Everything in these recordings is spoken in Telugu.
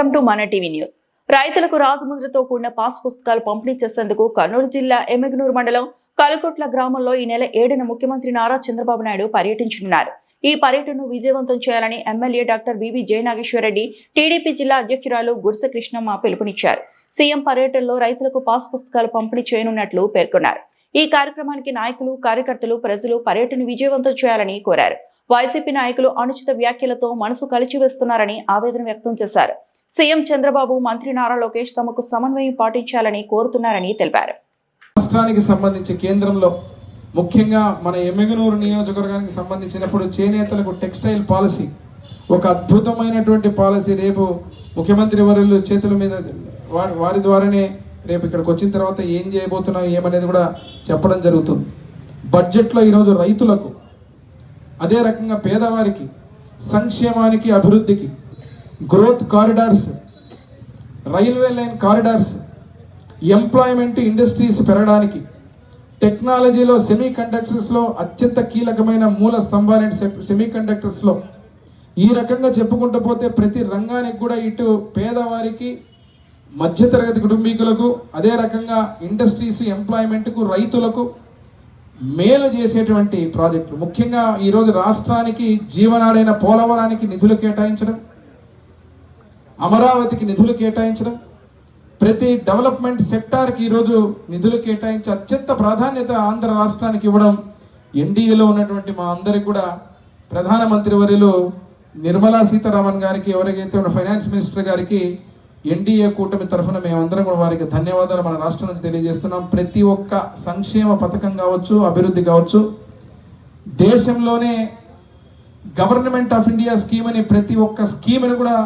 వెల్కమ్ టు మన టీవీ న్యూస్. రైతులకు రాజముద్రతో కూడిన పాస్ పుస్తకాలు పంపిణీ చేసేందుకు కర్నూలు జిల్లా ఎమ్మిగనూరు మండలం కలకొట్ల గ్రామంలో ఈ నెల ఏడున ముఖ్యమంత్రి నారా చంద్రబాబు నాయుడు పర్యటించనున్నారు. ఈ పర్యటనను విజయవంతం చేయాలని MLA doctor V V Jaya Nageswara Reddy TDP జిల్లా అధ్యక్షురాలు గుడిసె కృష్ణమ్మ పిలుపునిచ్చారు. సీఎం పర్యటనలో రైతులకు పాస్ పుస్తకాలు పంపిణీ చేయనున్నట్లు పేర్కొన్నారు. ఈ కార్యక్రమానికి నాయకులు కార్యకర్తలు ప్రజలు పర్యటన విజయవంతం చేయాలని కోరారు. వైసీపీ నాయకులు అనుచిత వ్యాఖ్యలతో మనసు కలిచివేస్తున్నారని ఆవేదన వ్యక్తం చేశారు. సీఎం చంద్రబాబు మంత్రి నారా లోకేష్ తమకు సమన్వయం పాటించాలని కోరుతున్నారని తెలిపారు. రాష్ట్రానికి సంబంధించి కేంద్రంలో ముఖ్యంగా మన ఎమ్మిగనూరు నియోజకవర్గానికి సంబంధించినప్పుడు చేనేతలకు టెక్స్టైల్ పాలసీ ఒక అద్భుతమైనటువంటి పాలసీ రేపు ముఖ్యమంత్రి వర్యులు చేతుల మీద వారి వారి ద్వారానే రేపు ఇక్కడికి వచ్చిన తర్వాత ఏం చేయబోతున్నాం ఏమనేది కూడా చెప్పడం జరుగుతుంది. బడ్జెట్లో ఈరోజు రైతులకు అదే రకంగా పేదవారికి సంక్షేమానికి అభివృద్ధికి growth corridors railway line corridors employment industries పెరగడానికి టెక్నాలజీలో సెమీ కండక్టర్స్లో అత్యంత కీలకమైన మూల స్తంభాలైన సెమీ కండక్టర్స్లో ఈ రకంగా చెప్పుకుంటూ పోతే ప్రతి రంగానికి కూడా ఇటు పేదవారికి మధ్యతరగతి కుటుంబీకులకు అదే రకంగా ఇండస్ట్రీస్ ఎంప్లాయ్మెంట్కు రైతులకు మేలు చేసేటువంటి ప్రాజెక్టులు. ముఖ్యంగా ఈరోజు రాష్ట్రానికి జీవనాడైన పోలవరానికి నిధులు కేటాయించడం అమరావతికి నిధులు కేటాయించడం ప్రతి డెవలప్మెంట్ సెక్టార్కి ఈరోజు నిధులు కేటాయించి అత్యంత ప్రాధాన్యత ఆంధ్ర రాష్ట్రానికి ఇవ్వడం ఎన్డీఏలో ఉన్నటువంటి మా అందరికి కూడా ప్రధానమంత్రి వర్యులు నిర్మలా సీతారామన్ గారికి ఎవరికైతే ఉన్న ఫైనాన్స్ మినిస్టర్ గారికి ఎన్డీఏ కూటమి తరఫున మేమందరం కూడా వారికి ధన్యవాదాలు మన రాష్ట్రం నుంచి తెలియజేస్తున్నాం. ప్రతి ఒక్క సంక్షేమ పథకం కావచ్చు అభివృద్ధి కావచ్చు దేశంలోనే గవర్నమెంట్ ఆఫ్ ఇండియా స్కీమ్ అని ప్రతి ఒక్క స్కీమ్ని కూడా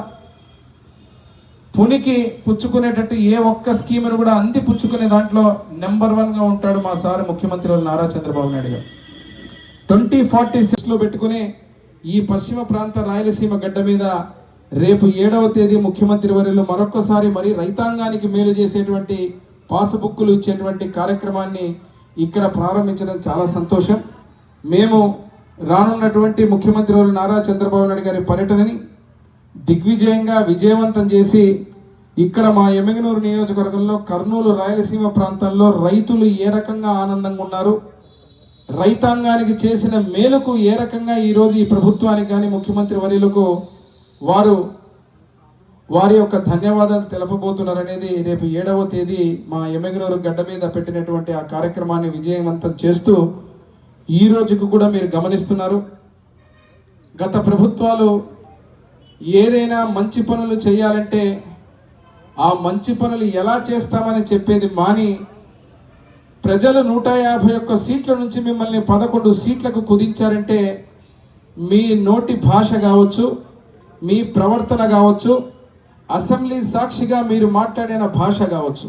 పునికి పుచ్చుకునేటట్టు ఏ ఒక్క స్కీమ్ను కూడా అంది పుచ్చుకునే దాంట్లో నెంబర్ వన్గా ఉంటాడు మా సార్ ముఖ్యమంత్రి వాళ్ళు నారా చంద్రబాబు నాయుడు గారు. ట్వంటీ ఫార్టీ సిక్స్లో పెట్టుకుని ఈ పశ్చిమ ప్రాంత రాయలసీమ గడ్డ మీద రేపు ఏడవ తేదీ ముఖ్యమంత్రి వర్యులు మరొక్కసారి మరి రైతాంగానికి మేలు చేసేటువంటి పాసుబుక్కులు ఇచ్చేటువంటి కార్యక్రమాన్ని ఇక్కడ ప్రారంభించడం చాలా సంతోషం. మేము రానున్నటువంటి ముఖ్యమంత్రి వర్యులు నారా చంద్రబాబు నాయుడు గారి పర్యటనని దిగ్విజయంగా విజయవంతం చేసి ఇక్కడ మా ఎమ్మిగనూరు నియోజకవర్గంలో కర్నూలు రాయలసీమ ప్రాంతంలో రైతులు ఏ రకంగా ఆనందంగా ఉన్నారు? రైతాంగానికి చేసిన మేలుకు ఏ రకంగా ఈరోజు ఈ ప్రభుత్వానికి కానీ ముఖ్యమంత్రి వర్యులకు వారు వారి యొక్క ధన్యవాదాలు తెలపబోతున్నారనేది రేపు ఏడవ తేదీ మా ఎమ్మెగనూరు గడ్డ మీద పెట్టినటువంటి ఆ కార్యక్రమాన్ని విజయవంతం చేస్తూ ఈ రోజుకు కూడా మీరు గమనిస్తున్నారు. గత ప్రభుత్వాలు ఏదైనా మంచి పనులు చేయాలంటే ఆ మంచి పనులు ఎలా చేస్తామని చెప్పేది మాని ప్రజలు నూట యాభై ఒక్క సీట్ల నుంచి మిమ్మల్ని పదకొండు సీట్లకు కుదించారంటే మీ నోటి భాష కావచ్చు మీ ప్రవర్తన కావచ్చు అసెంబ్లీ సాక్షిగా మీరు మాట్లాడిన భాష కావచ్చు.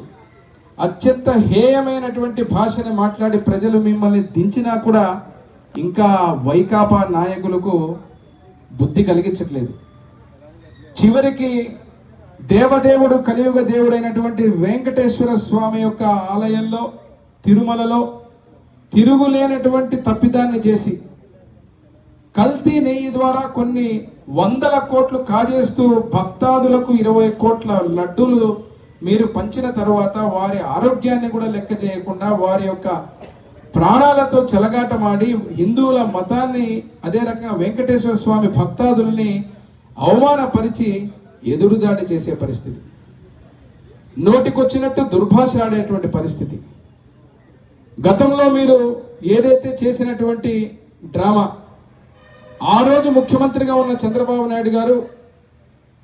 అత్యంత హేయమైనటువంటి భాషని మాట్లాడి ప్రజలు మిమ్మల్ని దించినా కూడా ఇంకా వైకాపా నాయకులకు బుద్ధి కలిగించట్లేదు. చివరికి దేవదేవుడు కలియుగ దేవుడైనటువంటి వెంకటేశ్వర స్వామి యొక్క ఆలయంలో తిరుమలలో తిరుగులేనటువంటి తప్పిదాన్ని చేసి కల్తీ నెయ్యి ద్వారా కొన్ని వందల కోట్లు కాజేస్తూ భక్తాదులకు ఇరవై కోట్ల లడ్డూలు మీరు పంచిన తరువాత వారి ఆరోగ్యాన్ని కూడా లెక్క చేయకుండా వారి యొక్క ప్రాణాలతో చెలగాటమాడి హిందువుల మతాన్ని అదే రకంగా వెంకటేశ్వర స్వామి భక్తాదుల్ని అవమానపరిచి ఎదురుదాడి చేసే పరిస్థితి. నోటికొచ్చినట్టు దుర్భాషలాడేటువంటి పరిస్థితి. గతంలో మీరు ఏదైతే చేసినటువంటి డ్రామా ఆ రోజు ముఖ్యమంత్రిగా ఉన్న చంద్రబాబు నాయుడు గారు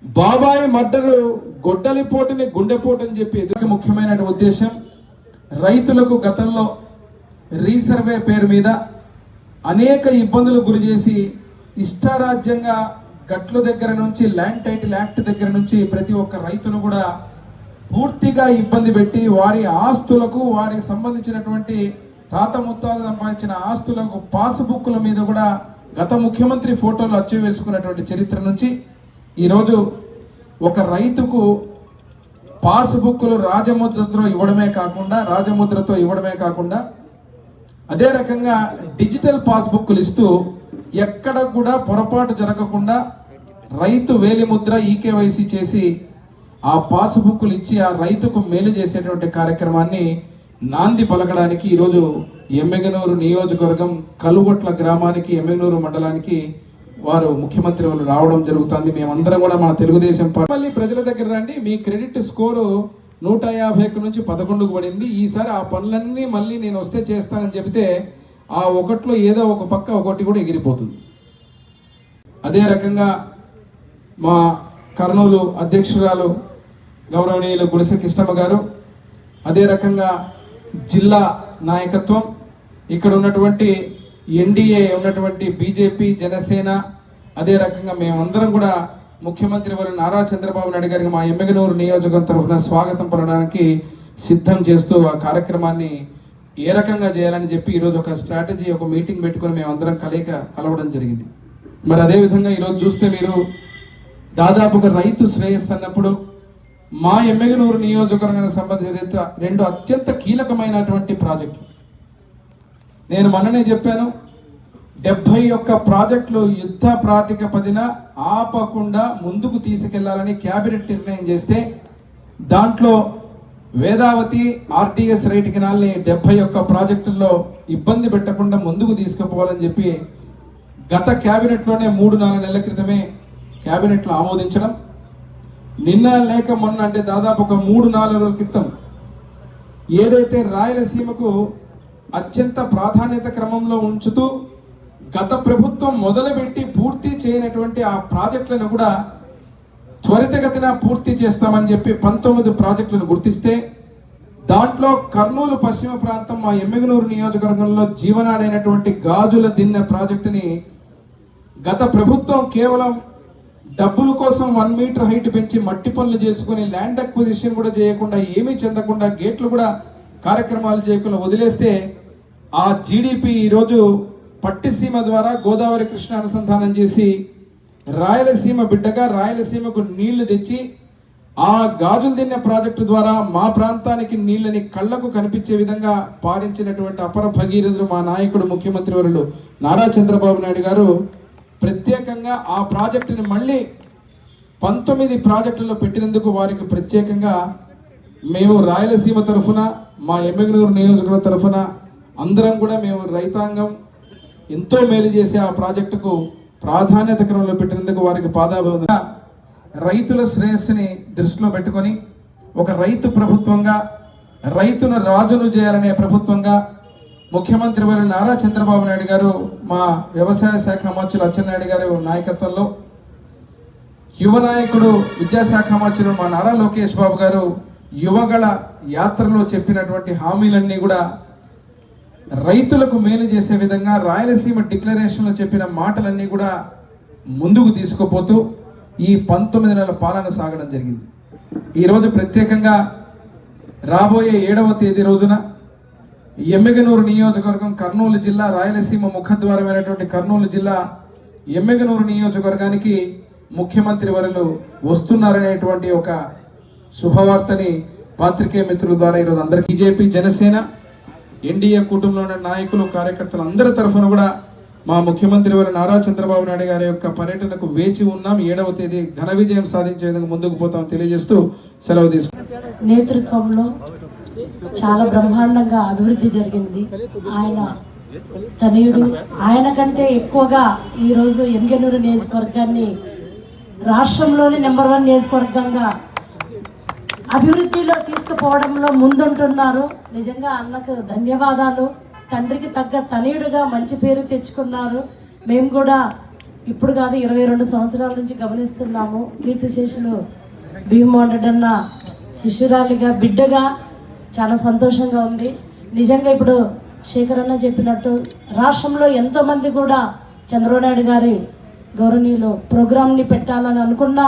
బాబాయి మర్డరు గొడ్డలిపోటుని గుండెపోటు అని చెప్పి ఎదురు ముఖ్యమైన ఉద్దేశం రైతులకు గతంలో రీసర్వే పేరు మీద అనేక ఇబ్బందులు గురి చేసి ఇష్టారాజ్యంగా గట్ల దగ్గర నుంచి ల్యాండ్ టైటిల్ యాక్ట్ దగ్గర నుంచి ప్రతి ఒక్క రైతును కూడా పూర్తిగా ఇబ్బంది పెట్టి వారి ఆస్తులకు వారికి సంబంధించినటువంటి తాత ముత్తాత సంపాదించిన ఆస్తులకు పాస్బుక్ల మీద కూడా గత ముఖ్యమంత్రి ఫోటోలు అచ్చు వేసుకున్నటువంటి చరిత్ర నుంచి ఈరోజు ఒక రైతుకు పాస్బుక్లు రాజముద్రతో ఇవ్వడమే కాకుండా రాజముద్రతో ఇవ్వడమే కాకుండా అదే రకంగా డిజిటల్ పాస్బుక్లు ఇస్తూ ఎక్కడ కూడా పొరపాటు జరగకుండా రైతు వేలిముద్ర ఈకేవైసీ చేసి ఆ పాస్బుక్లు ఇచ్చి ఆ రైతుకు మేలు చేసేటువంటి కార్యక్రమాన్ని నాంది పలకడానికి ఈరోజు ఎమ్మెగనూరు నియోజకవర్గం కలుగొట్ల గ్రామానికి ఎమ్మెగనూరు మండలానికి వారు ముఖ్యమంత్రి వాళ్ళు రావడం జరుగుతుంది. మేమందరం కూడా మా తెలుగుదేశం పార్టీ మళ్ళీ ప్రజల దగ్గర రండి. మీ క్రెడిట్ స్కోరు నూట యాభై నుంచి పదకొండుకు పడింది. ఈసారి ఆ పనులన్నీ మళ్ళీ నేను వస్తే చేస్తానని చెబితే ఆ ఒకట్లో ఏదో ఒక పక్క ఒకటి కూడా ఎగిరిపోతుంది. అదే రకంగా మా కర్నూలు అధ్యక్షురాలు గౌరవనీయులు గుడిసె కిష్టమ్మ గారు అదే రకంగా జిల్లా నాయకత్వం ఇక్కడ ఉన్నటువంటి ఎన్డీఏ ఉన్నటువంటి బీజేపీ జనసేన అదే రకంగా మేమందరం కూడా ముఖ్యమంత్రి వారు నారా చంద్రబాబు నాయుడు గారికి మా ఎమ్మెగనూరు నియోజకవర్గం తరఫున స్వాగతం పలడానికి సిద్ధం చేస్తూ ఆ కార్యక్రమాన్ని ఏ రకంగా చేయాలని చెప్పి ఈరోజు ఒక స్ట్రాటజీ ఒక మీటింగ్ పెట్టుకొని మేమందరం కలయిక కలవడం జరిగింది. మరి అదే విధంగా ఈరోజు చూస్తే మీరు దాదాపుగా రైతు శ్రేయస్సు అన్నప్పుడు మా ఎమ్మెగనూరు నియోజకవర్గానికి సంబంధించిన రెండు అత్యంత కీలకమైనటువంటి ప్రాజెక్టులు. నేను మొన్ననే చెప్పాను డెబ్బై ఒక్క ప్రాజెక్టులు యుద్ధ ప్రాతిపదిన ఆపకుండా ముందుకు తీసుకెళ్ళాలని కేబినెట్ నిర్ణయం చేస్తే దాంట్లో వేదావతి ఆర్టీఎస్ రైట్ కినాల్ని డెబ్బై ఒక్క ప్రాజెక్టుల్లో ఇబ్బంది పెట్టకుండా ముందుకు తీసుకుపోవాలని చెప్పి గత క్యాబినెట్లోనే మూడు నాలుగు నెలల క్రితమే క్యాబినెట్లో ఆమోదించడం. నిన్న లేక మొన్న అంటే దాదాపు ఒక మూడు నాలుగు రోజుల క్రితం ఏదైతే రాయలసీమకు అత్యంత ప్రాధాన్యత క్రమంలో ఉంచుతూ గత ప్రభుత్వం మొదలుపెట్టి పూర్తి చేయనటువంటి ఆ ప్రాజెక్టులను కూడా త్వరితగతిన పూర్తి చేస్తామని చెప్పి పంతొమ్మిది ప్రాజెక్టులను గుర్తిస్తే దాంట్లో కర్నూలు పశ్చిమ ప్రాంతం మా ఎమ్మిగనూరు నియోజకవర్గంలో జీవనాడైనటువంటి గాజుల దిన్నె ప్రాజెక్టుని గత ప్రభుత్వం కేవలం డబ్బుల కోసం వన్ మీటర్ హైట్ పెంచి మట్టి పనులు చేసుకుని ల్యాండ్ అక్విజిషన్ కూడా చేయకుండా ఏమీ చెందకుండా గేట్లు కూడా కార్యక్రమాలు చేయకుండా వదిలేస్తే ఆ జీడిపి ఈరోజు పట్టిసీమ ద్వారా గోదావరి కృష్ణ అనుసంధానం చేసి రాయలసీమ బిడ్డగా రాయలసీమకు నీళ్ళు తెచ్చి ఆ గాజులు తిన్న ప్రాజెక్టు ద్వారా మా ప్రాంతానికి నీళ్ళని కళ్ళకు కనిపించే విధంగా పారించినటువంటి అపర భగీరథులు మా నాయకుడు ముఖ్యమంత్రి వరుడు నారా చంద్రబాబు నాయుడు గారు ప్రత్యేకంగా ఆ ప్రాజెక్టుని మళ్ళీ పంతొమ్మిది ప్రాజెక్టుల్లో పెట్టినందుకు వారికి ప్రత్యేకంగా మేము రాయలసీమ తరఫున మా ఎమ్మెగనూరు నియోజకవర్గం తరఫున అందరం కూడా మేము రైతాంగం ఎంతో మేలు చేసే ఆ ప్రాజెక్టుకు ప్రాధాన్యత క్రమంలో పెట్టినందుకు వారికి పాదాభివందన. రైతుల శ్రేయస్సుని దృష్టిలో పెట్టుకొని ఒక రైతు ప్రభుత్వంగా రైతును రాజును చేయాలనే ప్రభుత్వంగా ముఖ్యమంత్రి వారి నారా చంద్రబాబు నాయుడు గారు మా వ్యవసాయ శాఖ మంత్రులు అచ్చెన్నాయుడు గారు నాయకత్వంలో యువ నాయకుడు విద్యాశాఖ మంత్రులు మా నారా లోకేష్ బాబు గారు యువగళ యాత్రలో చెప్పినటువంటి హామీలన్నీ కూడా రైతులకు మేలు చేసే విధంగా రాయలసీమ డిక్లరేషన్లో చెప్పిన మాటలన్నీ కూడా ముందుకు తీసుకుపోతూ ఈ పంతొమ్మిది నెలల పాలన సాగడం జరిగింది. ఈరోజు ప్రత్యేకంగా రాబోయే ఏడవ తేదీ రోజున ఎమ్మెగనూరు నియోజకవర్గం కర్నూలు జిల్లా రాయలసీమ ముఖద్వారమైనటువంటి కర్నూలు జిల్లా ఎమ్మెగనూరు నియోజకవర్గానికి ముఖ్యమంత్రి వరలు వస్తున్నారనేటువంటి ఒక శుభవార్తని పాత్రికేయ మిత్రుల ద్వారా ఈరోజు అందరికీ. బీజేపీ జనసేన ఎన్డీఏ కుటుంబంలో ఉన్న నాయకులు కార్యకర్తలు అందరి తరఫున కూడా మా ముఖ్యమంత్రి వారి నారా చంద్రబాబు నాయుడు గారి యొక్క పర్యటనకు వేచి ఉన్నాం. ఏడవ తేదీ ఘన విజయం సాధించే విధంగా ముందుకు పోతాం తెలియజేస్తూ సెలవు తీసుకున్నాం నేతృత్వంలో చాలా బ్రహ్మాండంగా అభివృద్ధి జరిగింది. ఆయన తనయుడు. ఆయన కంటే ఎక్కువగా ఈరోజు ఎంగనూరు నియోజకవర్గాన్ని రాష్ట్రంలోని నెంబర్ వన్ నియోజకవర్గంగా అభివృద్ధిలో తీసుకుపోవడంలో ముందుంటున్నారు. నిజంగా అన్నకు ధన్యవాదాలు. తండ్రికి తగ్గ తనయుడుగా మంచి పేరు తెచ్చుకున్నారు. మేము కూడా ఇప్పుడు కాదు ఇరవై రెండు సంవత్సరాల నుంచి గమనిస్తున్నాము. కీర్తిశేషులు భీమోహన్ రెడ్డి అన్న శిష్యురాలిగా బిడ్డగా చాలా సంతోషంగా ఉంది. నిజంగా ఇప్పుడు శేఖర్ అన్న చెప్పినట్టు రాష్ట్రంలో ఎంతోమంది కూడా చంద్రబాబు నాయుడు గారి గౌరవనీయులు ప్రోగ్రామ్ని పెట్టాలని అనుకున్నా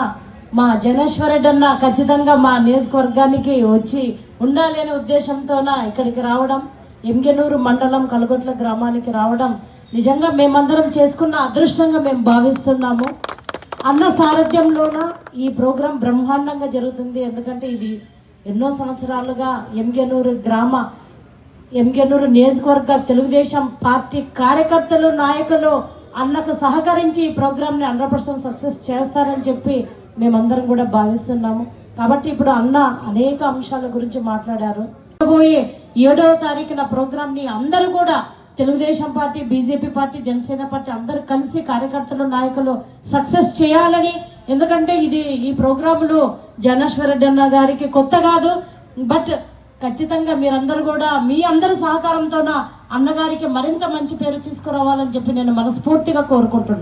మా జనేశ్వర్ రెడ్డి అన్న ఖచ్చితంగా మా నియోజకవర్గానికి వచ్చి ఉండాలి అనే ఉద్దేశంతోన ఇక్కడికి రావడం ఎంగెనూరు మండలం కలగొట్ల గ్రామానికి రావడం నిజంగా మేమందరం చేసుకున్న అదృష్టంగా మేము భావిస్తున్నాము. అన్న సారథ్యంలోన ఈ ప్రోగ్రాం బ్రహ్మాండంగా జరుగుతుంది. ఎందుకంటే ఇది ఎన్నో సంవత్సరాలుగా ఎంగెనూరు గ్రామ ఎంగెనూరు నియోజకవర్గ తెలుగుదేశం పార్టీ కార్యకర్తలు నాయకులు అన్నకు సహకరించి ఈ ప్రోగ్రామ్ని హండ్రెడ్ పర్సెంట్ సక్సెస్ చేస్తారని చెప్పి మేమందరం కూడా భావిస్తున్నాము. కాబట్టి ఇప్పుడు అన్న అనేక అంశాల గురించి మాట్లాడారు. పోయే ఏడవ తారీఖున ప్రోగ్రామ్ని అందరూ కూడా Telugu Desam party BJP party Janasena party అందరూ కలిసి కార్యకర్తలు నాయకులు సక్సెస్ చేయాలని. ఎందుకంటే ఇది ఈ ప్రోగ్రాములు జనేశ్వర అన్న గారికి కొత్త కాదు. బట్ ఖచ్చితంగా మీరందరూ కూడా మీ అందరి సహకారంతోన అన్నగారికి మరింత మంచి పేరు తీసుకురావాలని చెప్పి నేను మనస్ఫూర్తిగా కోరుకుంటున్నాను